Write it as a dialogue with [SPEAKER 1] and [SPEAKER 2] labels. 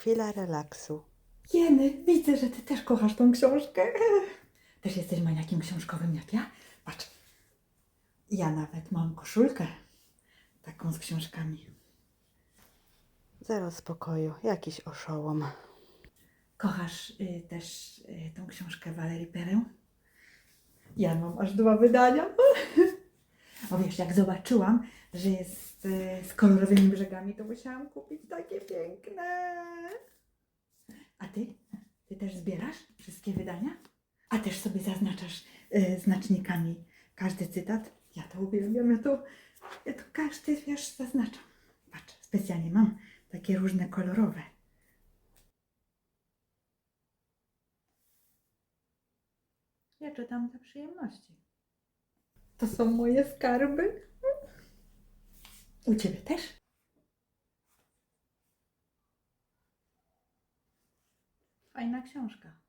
[SPEAKER 1] Chwila relaksu.
[SPEAKER 2] Jeny, widzę, że ty też kochasz tą książkę. Też jesteś maniakiem książkowym jak ja? Patrz, ja nawet mam koszulkę taką z książkami.
[SPEAKER 1] Zero spokoju, jakiś oszołom.
[SPEAKER 2] Kochasz y, też y, tą książkę Walerii Perę? Ja mam aż dwa wydania. O wiesz, jak zobaczyłam, że jest y, z kolorowymi brzegami, to musiałam kupić takie piękne. A ty? Ty też zbierasz wszystkie wydania? A też sobie zaznaczasz y, znacznikami każdy cytat? Ja to uwielbiam, ja to, ja to każdy wiersz zaznaczam. Patrz, specjalnie mam takie różne kolorowe. Ja czytam dla przyjemności. To są moje skarby. U ciebie też? Fajna książka.